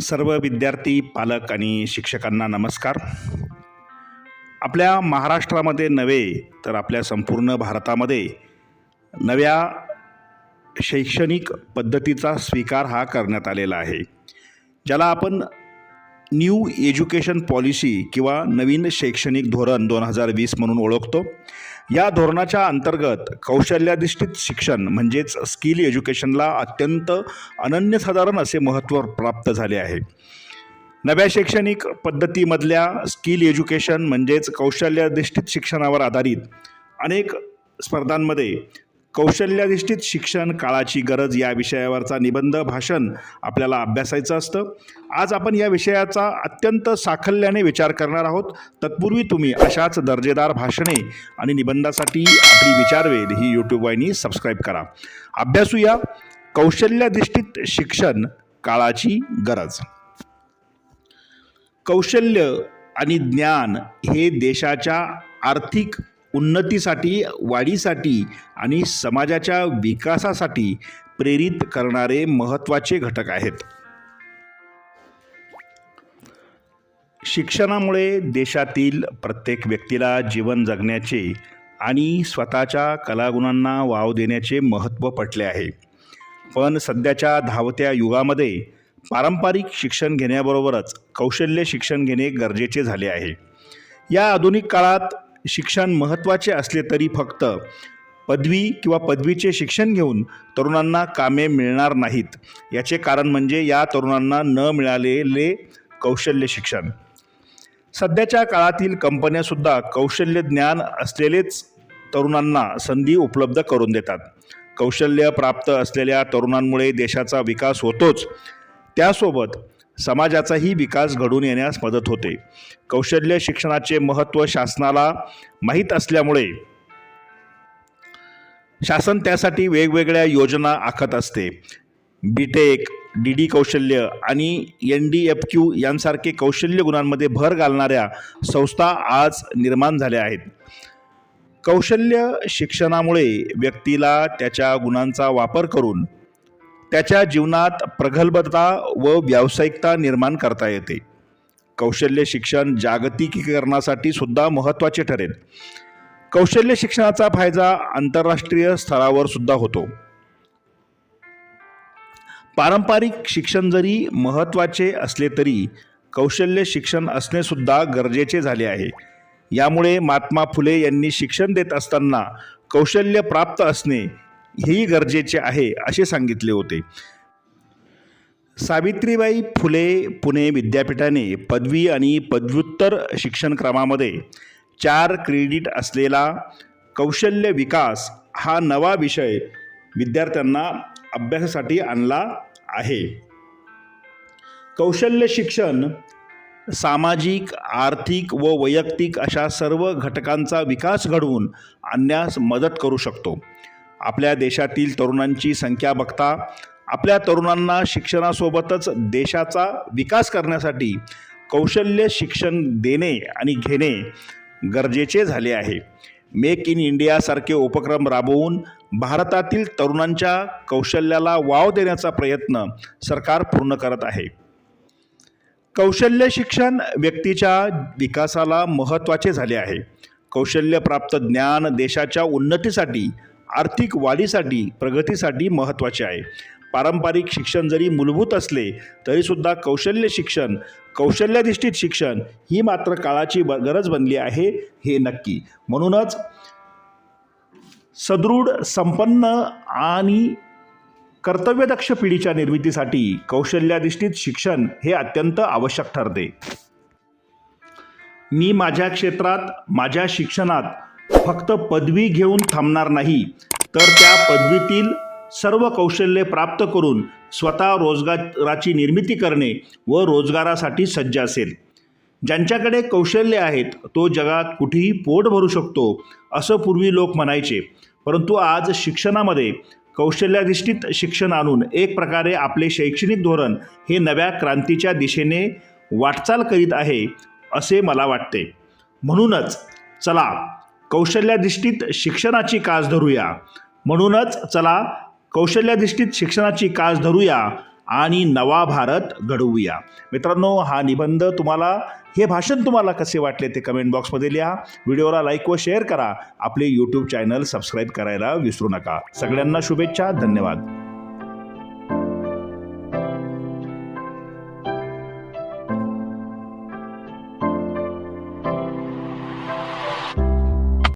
सर्व विद्यार्थी पालक आणि शिक्षकांना नमस्कार. आपल्या महाराष्ट्रामध्ये नव्हे तर आपल्या संपूर्ण भारतामध्ये नव्या शैक्षणिक पद्धतीचा स्वीकार हा करण्यात आलेला आहे. ज्याला आपण न्यू एज्युकेशन पॉलिसी किंवा नवीन शैक्षणिक धोरण दोन हजार वीस म्हणून ओळखतो. या धोरणाच्या अंतर्गत कौशल्याधिष्ठित शिक्षण म्हणजेच स्किल एज्युकेशनला अत्यंत अनन्यसाधारण असे महत्त्व प्राप्त झाले आहे. नव्या शैक्षणिक पद्धतीमधल्या स्किल एज्युकेशन म्हणजेच कौशल्याधिष्ठित शिक्षणावर आधारित अनेक स्पर्धांमध्ये कौशल्याधिष्ठित शिक्षण काळाची गरज या विषयावरचा निबंध भाषण आपल्याला अभ्यासायचं असतं. आज आपण या विषयाचा अत्यंत साखल्याने विचार करणार आहोत. तत्पूर्वी तुम्ही अशाच दर्जेदार भाषणे आणि निबंधासाठी आपली विचारवेल ही यूट्यूब वाहिनी सबस्क्राईब करा. अभ्यासूया. कौशल्याधिष्ठित शिक्षण काळाची गरज. कौशल्य आणि ज्ञान हे देशाच्या आर्थिक उन्नतीसाठी वाढीसाठी आणि समाजाच्या विकासासाठी प्रेरित करणारे महत्त्वाचे घटक आहेत. शिक्षणामुळे देशातील प्रत्येक व्यक्तीला जीवन जगण्याचे आणि स्वतःच्या कलागुणांना वाव देण्याचे महत्त्व पटले आहे. पण सध्याच्या धावत्या युगामध्ये पारंपरिक शिक्षण घेण्याबरोबरच कौशल्य शिक्षण घेणे गरजेचे झाले आहे. या आधुनिक काळात शिक्षण महत्त्वाचे असले तरी फक्त पदवी किंवा पदवीचे शिक्षण घेऊन तरुणांना कामे मिळणार नाहीत. याचे कारण म्हणजे या तरुणांना न मिळालेले कौशल्य शिक्षण. सध्याच्या काळातील कंपन्यासुद्धा कौशल्य ज्ञान असलेलेच तरुणांना संधी उपलब्ध करून देतात. कौशल्य प्राप्त असलेल्या तरुणांमुळे देशाचा विकास होतोच. त्यासोबत समाजाचाही विकास घडून येण्यास मदत होते. कौशल्य शिक्षणाचे महत्त्व शासनाला माहीत असल्यामुळे शासन त्यासाठी वेगवेगळ्या योजना आखत असते. बी टेक डी डी कौशल्य आणि एन डी एफ क्यू यांसारखे कौशल्य गुणांमध्ये भर घालणाऱ्या संस्था आज निर्माण झाल्या आहेत. कौशल्य शिक्षणामुळे व्यक्तीला त्याच्या गुणांचा वापर करून त्याच्या जीवनात प्रगल्भता व व्यावसायिकता निर्माण करता येते. कौशल्य शिक्षण जागतिकीकरणासाठी सुद्धा महत्त्वाचे ठरेल. कौशल्य शिक्षणाचा फायदा आंतरराष्ट्रीय स्तरावर सुद्धा होतो. पारंपरिक शिक्षण जरी महत्त्वाचे असले तरी कौशल्य शिक्षण असणेसुद्धा गरजेचे झाले आहे. यामुळे महात्मा फुले यांनी शिक्षण देत असताना कौशल्य प्राप्त असणे हेही गरजेचे आहे असे सांगितले होते. सावित्रीबाई फुले पुणे विद्यापीठाने पदवी आणि पदव्युत्तर शिक्षण क्रमामध्ये चार क्रेडिट असलेला कौशल्य विकास हा नवा विषय विद्यार्थ्यांना अभ्यासासाठी आणला आहे. कौशल्य शिक्षण सामाजिक आर्थिक व वैयक्तिक अशा सर्व घटकांचा विकास घडवून आणण्यास मदत करू शकतो. आपल्या देशातील तरुणांची संख्या बघता आपल्या तरुणांना शिक्षणासोबतच देशाचा विकास करण्यासाठी कौशल्य शिक्षण देणे आणि घेणे गरजेचे झाले आहे. मेक इन इंडियासारखे उपक्रम राबवून भारतातील तरुणांच्या कौशल्याला वाव देण्याचा प्रयत्न सरकार पूर्ण करत आहे. कौशल्य शिक्षण व्यक्तीच्या विकासाला महत्त्वाचे झाले आहे. कौशल्यप्राप्त ज्ञान देशाच्या उन्नतीसाठी आर्थिक वाढीसाठी प्रगतीसाठी महत्त्वाचे आहे. पारंपरिक शिक्षण जरी मूलभूत असले तरीसुद्धा कौशल्य शिक्षण कौशल्याधिष्ठित शिक्षण ही मात्र काळाची ब गरज बनली आहे हे नक्की. म्हणूनच सदृढ संपन्न आणि कर्तव्यदक्ष पिढीच्या निर्मितीसाठी कौशल्याधिष्ठित शिक्षण हे अत्यंत आवश्यक ठरते. मी माझ्या क्षेत्रात माझ्या शिक्षणात फक्त पदवी घेऊन थांबणार नाही तर त्या पदवीतील सर्व कौशल्ये प्राप्त करून स्वतः रोजगाराची निर्मिती करणे व रोजगारासाठी सज्ज असेल. ज्यांच्याकडे कौशल्य आहेत तो जगात कुठेही पोट भरू शकतो असं पूर्वी लोक म्हणायचे. परंतु आज शिक्षणामध्ये कौशल्याधिष्ठित शिक्षण आणून एक प्रकारे आपले शैक्षणिक धोरण हे नव्या क्रांतीच्या दिशेने वाटचाल करीत आहे असे मला वाटते. म्हणूनच चला कौशल्याधिष्ठित शिक्षणाची कास धरूया. म्हणूनच चला कौशल्याधिष्ठित शिक्षणाची कास धरूया आणि नवा भारत घडवूया. मित्रांनो हा निबंध तुम्हाला हे भाषण तुम्हाला कसे वाटले ते कमेंट बॉक्समध्ये लिहा. व्हिडिओला लाईक व शेअर करा. आपले यूट्यूब चॅनल सबस्क्राईब करायला विसरू नका. सगळ्यांना शुभेच्छा धन्यवाद.